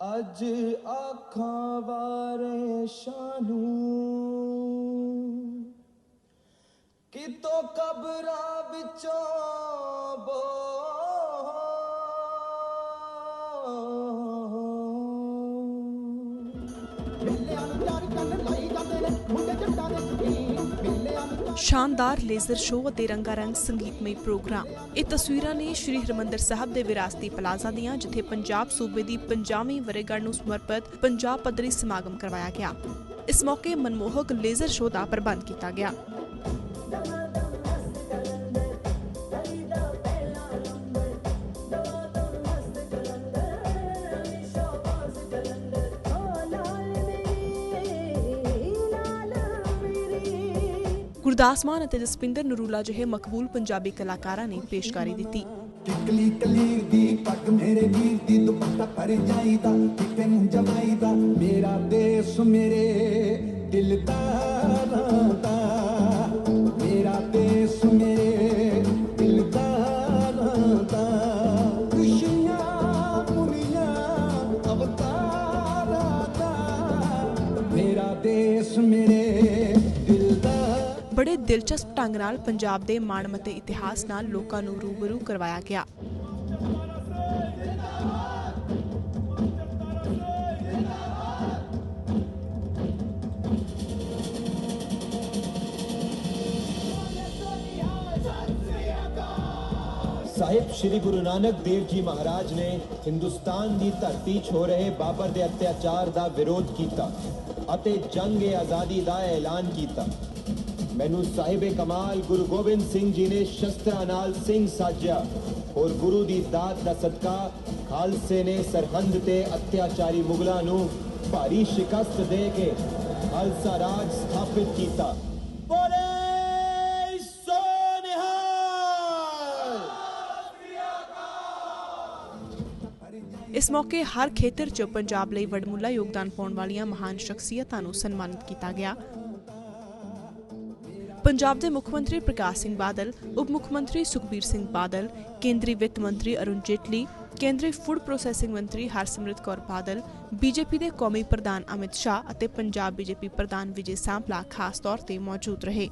ਅੱਜ ਆਖਾਂ ਵਾਰੇ ਸ਼ਾਨੂ। ਕਿਤੋਂ ਕਬਰਾਂ ਵਿੱਚੋਂ ਬੋ ਸ਼ਾਨਦਾਰ ਲੇਜ਼ਰ ਸ਼ੋਅ ਅਤੇ ਰੰਗਾਰੰਗ ਸੰਗੀਤਮਈ ਪ੍ਰੋਗਰਾਮ। ਇਹ ਤਸਵੀਰਾਂ ਨੇ ਸ਼੍ਰੀ ਹਰਮੰਦਰ ਸਾਹਿਬ ਦੇ ਵਿਰਾਸਤੀ ਪਲਾਜ਼ਾ ਦੀਆਂ, ਜਿੱਥੇ ਪੰਜਾਬ ਸੂਬੇ ਦੀ 50ਵੀਂ ਵਰ੍ਹੇਗੰਢ ਨੂੰ ਸਮਰਪਿਤ ਪੰਜਾਬ ਪੱਧਰੀ ਸਮਾਗਮ ਕਰਵਾਇਆ ਗਿਆ। ਇਸ ਮੌਕੇ ਮਨਮੋਹਕ ਲੇਜ਼ਰ ਸ਼ੋਅ ਦਾ ਪ੍ਰਬੰਧ ਕੀਤਾ ਗਿਆ। ਗੁਰਦਾਸ ਮਾਨ ਅਤੇ ਜਸਪਿੰਦਰ ਨਰੂਲਾ ਜਿਹੇ ਮਕਬੂਲ ਪੰਜਾਬੀ ਕਲਾਕਾਰਾਂ ਨੇ ਪੇਸ਼ਕਾਰੀ ਦਿੱਤੀ। ਕਿਕਲੀ ਕਲੀਰ ਦੀ ਪੱਗ ਮੇਰੇ ਵੀਰ ਦੀ ਦੁਪੱਟਾ ਪਰ ਜਾਈਦਾ ਕਿਤੇ ਨੂੰ ਜਮਾਈਦਾ, ਮੇਰਾ ਦੇਸ਼ ਮੇਰੇ ਦਿਲਦਾਰਾਂ ਦਿਲਚਸਪ ਢੰਗ ਨਾਲ ਪੰਜਾਬ ਦੇ ਮਾਣਮੱਤੇ ਇਤਿਹਾਸ ਨਾਲ ਲੋਕਾਂ ਨੂੰ ਰੂਬਰੂ ਕਰਵਾਇਆ ਗਿਆ। ਸਾਹਿਬ, ਸ੍ਰੀ ਗੁਰੂ ਨਾਨਕ ਦੇਵ ਜੀ ਮਹਾਰਾਜ ਨੇ ਹਿੰਦੁਸਤਾਨ ਦੀ ਧਰਤੀ 'ਚ ਹੋ ਰਹੇ ਬਾਬਰ ਦੇ ਅਤਿਆਚਾਰ ਦਾ ਵਿਰੋਧ ਕੀਤਾ ਅਤੇ ਜੰਗ-ਏ ਆਜ਼ਾਦੀ ਦਾ ਐਲਾਨ ਕੀਤਾ। ਮੈਨੂੰ ਸਾਹਿਬੇ ਕਮਾਲ, ਗੁਰੂ ਗੋਬਿੰਦ ਸਿੰਘ ਜੀ ਨੇ ਸ਼ਸਤਰਾਂ ਨਾਲ ਸਿੰਘ ਸਾਜਿਆ। ਔਰ ਗੁਰੂ ਦੀ ਦਾਤ ਦਾ ਸਦਕਾ ਖਾਲਸੇ ਨੇ ਸਰਹੰਦ ਤੇ ਅਤਿਆਚਾਰੀ ਮੁਗਲਾਂ ਨੂੰ ਭਾਰੀ ਸ਼ਿਕਸਤ ਦੇ ਕੇ ਖਾਲਸਾ ਰਾਜ ਸਥਾਪਿਤ ਕੀਤਾ। ਇਸ ਮੌਕੇ ਹਰ ਖੇਤਰ 'ਚ ਪੰਜਾਬ ਲਈ ਵਡਮੁੱਲਾ ਯੋਗਦਾਨ ਪਾਉਣ ਵਾਲੀਆਂ ਮਹਾਨ ਸ਼ਖਸੀਅਤਾਂ ਨੂੰ ਸਨਮਾਨਿਤ ਕੀਤਾ ਗਿਆ। ਪੰਜਾਬ ਦੇ ਮੁੱਖ ਮੰਤਰੀ ਪ੍ਰਕਾਸ਼ ਸਿੰਘ ਬਾਦਲ, ਉਪ ਮੁੱਖ ਮੰਤਰੀ ਸੁਖਬੀਰ ਸਿੰਘ ਬਾਦਲ, ਕੇਂਦਰੀ ਵਿੱਤ ਮੰਤਰੀ ਅਰੁਣ ਜੇਟਲੀ, ਕੇਂਦਰੀ ਫੂਡ ਪ੍ਰੋਸੈਸਿੰਗ ਮੰਤਰੀ ਹਰਸਿਮਰਤ ਕੌਰ ਬਾਦਲ, ਬੀਜੇਪੀ ਦੇ ਕੌਮੀ ਪ੍ਰਧਾਨ ਅਮਿਤ ਸ਼ਾਹ ਅਤੇ ਪੰਜਾਬ ਬੀਜੇਪੀ ਪ੍ਰਧਾਨ ਵਿਜੇ ਸਾਂਪਲਾ ਖਾਸ ਤੌਰ ਤੇ ਮੌਜੂਦ ਰਹੇ।